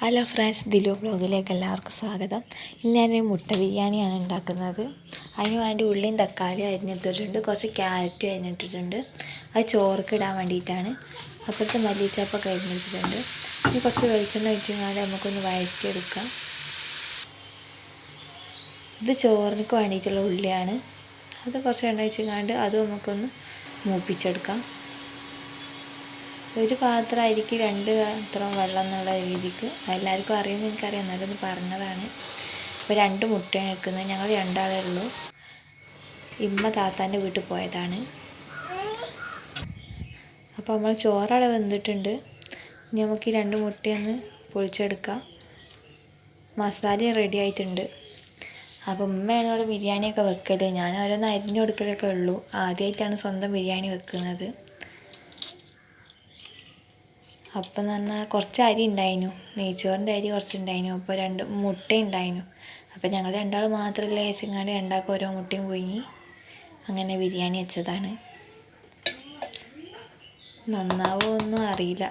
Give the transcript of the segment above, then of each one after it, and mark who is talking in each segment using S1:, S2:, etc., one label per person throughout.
S1: Hello friends Dilu ബ്ലോഗിലേക്ക് എല്ലാവർക്കും സ്വാഗതം. ഇന്ന് ഞാനൊരു മുട്ട ബിരിയാണിയാണ് ഉണ്ടാക്കുന്നത്. അതിന് വേണ്ടി ഉള്ളിയും തക്കാളിയും അരിഞ്ഞിട്ടിട്ടുണ്ട് കുറച്ച് ക്യാരറ്റും അരിഞ്ഞിട്ടിട്ടുണ്ട്. അത് ചോർക്ക് ഇടാൻ വേണ്ടിയിട്ടാണ് അപ്പോഴത്തെ മല്ലിച്ചപ്പൊക്കെ അരിഞ്ഞിട്ടിട്ടുണ്ട്. ഇനി കുറച്ച് വെളിച്ചെണ്ണ ഒഴിച്ചുകൊണ്ട് നമുക്കൊന്ന് വഴറ്റിയെടുക്കാം. ഇത് ചോറിനൊക്കെ വേണ്ടിയിട്ടുള്ള ഉള്ളിയാണ്. അത് കുറച്ച് എണ്ണ ഒഴിച്ചുകൊണ്ട് അത് നമുക്കൊന്ന് മൂപ്പിച്ചെടുക്കാം. ഒരു പാത്രമായിരിക്കും രണ്ട് പാത്രം വെള്ളം എന്നുള്ള രീതിക്ക്. എല്ലാവർക്കും അറിയുമെന്ന് എനിക്കറിയാം. എന്നാലും ഒന്ന് പറഞ്ഞതാണ്. ഇപ്പോൾ രണ്ട് മുട്ടയാണ് എടുക്കുന്നത്. ഞങ്ങൾ രണ്ടാളേ ഉള്ളൂ. ഇമ്മ താത്താന്റെ വീട്ടിൽ പോയതാണ്. അപ്പോൾ നമ്മൾ ചോറവിടെ വെന്തിട്ടുണ്ട്. ഇനി നമുക്ക് ഈ രണ്ട് മുട്ടയൊന്ന് പൊളിച്ചെടുക്കാം. മസാല റെഡി ആയിട്ടുണ്ട്. അപ്പോൾ ഉമ്മയാണ് ഇവിടെ ബിരിയാണിയൊക്കെ വെക്കൽ ഞാൻ ഓരോന്ന് അരിഞ്ഞു കൊടുക്കലൊക്കെ ഉള്ളൂ. ആദ്യമായിട്ടാണ് സ്വന്തം ബിരിയാണി വെക്കുന്നത്. അപ്പം എന്ന് പറഞ്ഞാൽ കുറച്ച് അരി ഉണ്ടായിനു നെയ്ച്ചോറിന്റെ അരി കുറച്ച് ഉണ്ടായിനു അപ്പോൾ രണ്ട് മുട്ട ഉണ്ടായിനു അപ്പോൾ ഞങ്ങൾ രണ്ടാൾ മാത്രമല്ല ചേച്ചിങ്ങാണ്ട് രണ്ടാൾക്ക് ഓരോ മുട്ടയും പോയി അങ്ങനെ ബിരിയാണി വെച്ചതാണ്. ഒന്നും അറിയില്ല.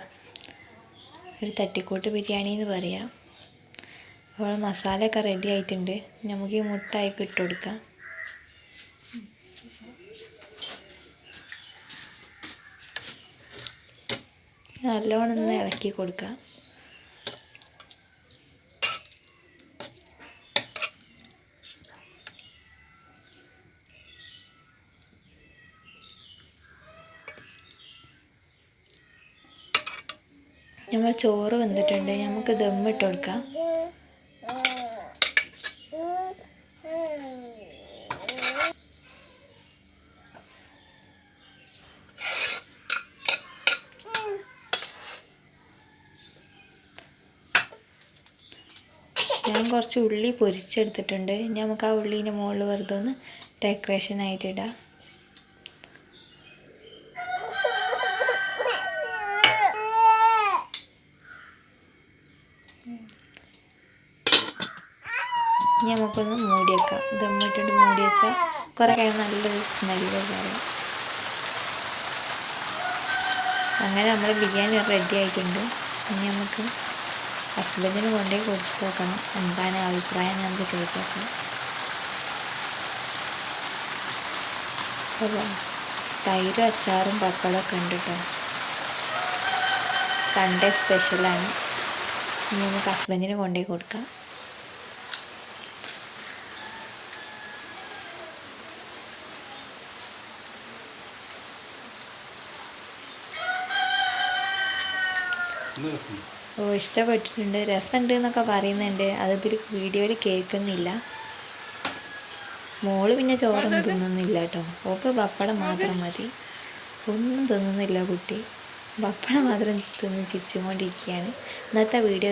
S1: ഒരു തട്ടിക്കൂട്ട് ബിരിയാണി എന്ന് പറയാം. അപ്പോൾ മസാലയൊക്കെ റെഡി ആയിട്ടുണ്ട്. നമുക്ക് ഈ മുട്ട അതിലേക്ക് ഇട്ട് കൊടുക്കാം. നല്ലോണം ഒന്ന് ഇളക്കി കൊടുക്കുക നമ്മൾ ചോറ് വെന്തിട്ടുണ്ട്. നമുക്ക് ദമ്മിട്ട് കൊടുക്കാം. ഞാൻ കുറച്ച് ഉള്ളി പൊരിച്ചെടുത്തിട്ടുണ്ട്. ഇനി നമുക്ക് ആ ഉള്ളീന്റെ മുകളിൽ വെറുതെ ഒന്ന് ഡെക്കറേഷൻ ആയിട്ട് ഇടാം. ഇനി നമുക്കൊന്ന് മൂടി വെക്കാം. ദമ്മിട്ടിട്ട് മൂടി വെച്ചാൽ കുറേ കഴിയുമ്പോൾ നല്ലൊരു സ്മെല്ല് അങ്ങനെ നമ്മൾ ബിരിയാണി റെഡി ആയിട്ടുണ്ട്. ഇനി നമുക്ക് ഹസ്ബൻഡിന് കൊണ്ടേ കൊടുത്തു നോക്കണം എന്താണ് അഭിപ്രായം നമുക്ക് ചോദിച്ചേക്കും. അപ്പോൾ തൈരും അച്ചാറും പപ്പടമൊക്കെ ഉണ്ട് കേട്ടോ. സൺഡേ സ്പെഷ്യലാണ് ഇനി നമുക്ക് ഹസ്ബൻഡിന് കൊണ്ടേ കൊടുക്കാം. ഓ ഇഷ്ടപ്പെട്ടിട്ടുണ്ട്. രസമുണ്ട് എന്നൊക്കെ പറയുന്നുണ്ട്. അതിപ്പോൾ ഒരു വീഡിയോയിൽ കേൾക്കുന്നില്ല. മോൾ പിന്നെ ചോറൊന്നും തിന്നുന്നില്ല കേട്ടോ. ഓക്ക് പപ്പടം മാത്രം മതി. ഒന്നും തിന്നുന്നില്ല കുട്ടി. പപ്പടം മാത്രം തിന്ന് ചിരിച്ചുകൊണ്ടിരിക്കുകയാണ്. ഇന്നത്തെ വീഡിയോ